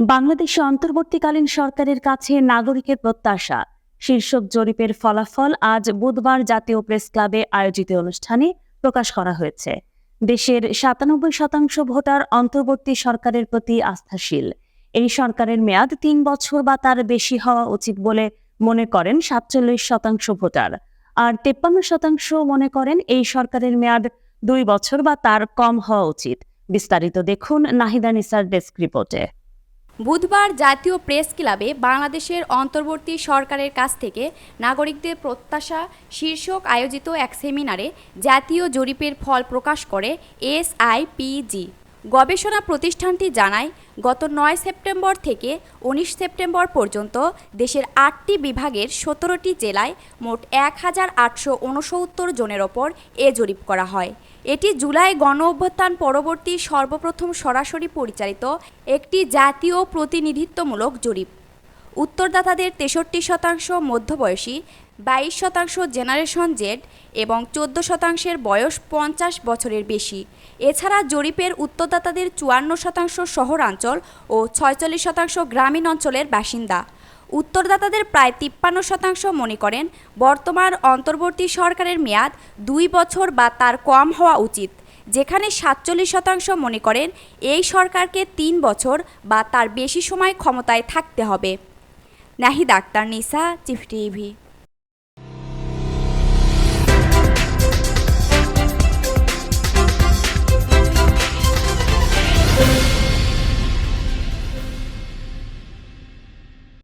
বাংলাদেশে অন্তর্বর্তীকালীন সরকারের কাছে নাগরিকের প্রত্যাশা। শীর্ষক জরিপের ফলাফল আজ বুধবার জাতীয় প্রেস ক্লাবে আয়োজিত অনুষ্ঠানে প্রকাশ করা হয়েছে। দেশের সাতানব্বই শতাংশ ভোটার অন্তর্বর্তী সরকারের প্রতি আস্থাশীল। এই সরকারের মেয়াদ তিন বছর বা তার বেশি হওয়া উচিত বলে মনে করেন সাতচল্লিশ শতাংশ ভোটার। আর তেপ্পান্ন শতাংশ মনে করেন এই সরকারের মেয়াদ দুই বছর বা তার কম হওয়া উচিত। বিস্তারিত দেখুন নাহিদা নিসার ডেস্ক রিপোর্টে। বুধবার জাতীয় প্রেস ক্লাবে বাংলাদেশের অন্তর্বর্তী সরকারের কাছ থেকে নাগরিকদের প্রত্যাশা শীর্ষক আয়োজিত এক সেমিনারে জাতীয় জরিপের ফল প্রকাশ করে এসআইপিজি। গবেষণা প্রতিষ্ঠানটি জানায়, গত নয় সেপ্টেম্বর থেকে উনিশ সেপ্টেম্বর পর্যন্ত দেশের আটটি বিভাগের সতেরোটি জেলায় মোট এক হাজার আটশো উনসত্তর জনের ওপর এ জরিপ করা হয়। এটি জুলাই গণ অভ্যুত্থান পরবর্তী সর্বপ্রথম সরাসরি পরিচালিত একটি জাতীয় প্রতিনিধিত্বমূলক জরিপ। উত্তরদাতাদের তেষট্টি শতাংশ মধ্যবয়সী, বাইশ শতাংশ জেনারেশন জেড এবং চোদ্দ শতাংশের বয়স পঞ্চাশ বছরের বেশি। এছাড়া জরিপের উত্তরদাতাদের চুয়ান্ন শতাংশ শহরাঞ্চল ও ছয়চল্লিশ শতাংশ গ্রামীণ অঞ্চলের বাসিন্দা। উত্তরদাতাদের প্রায় তিপ্পান্ন শতাংশ মনে করেন, বর্তমান অন্তর্বর্তী সরকারের মেয়াদ দুই বছর বা তার কম হওয়া উচিত। যেখানে সাতচল্লিশ শতাংশ মনে করেন, এই সরকারকে তিন বছর বা তার বেশি সময় ক্ষমতায় থাকতে হবে। নাহিদ আক্তার নিসা চিফ টিভি।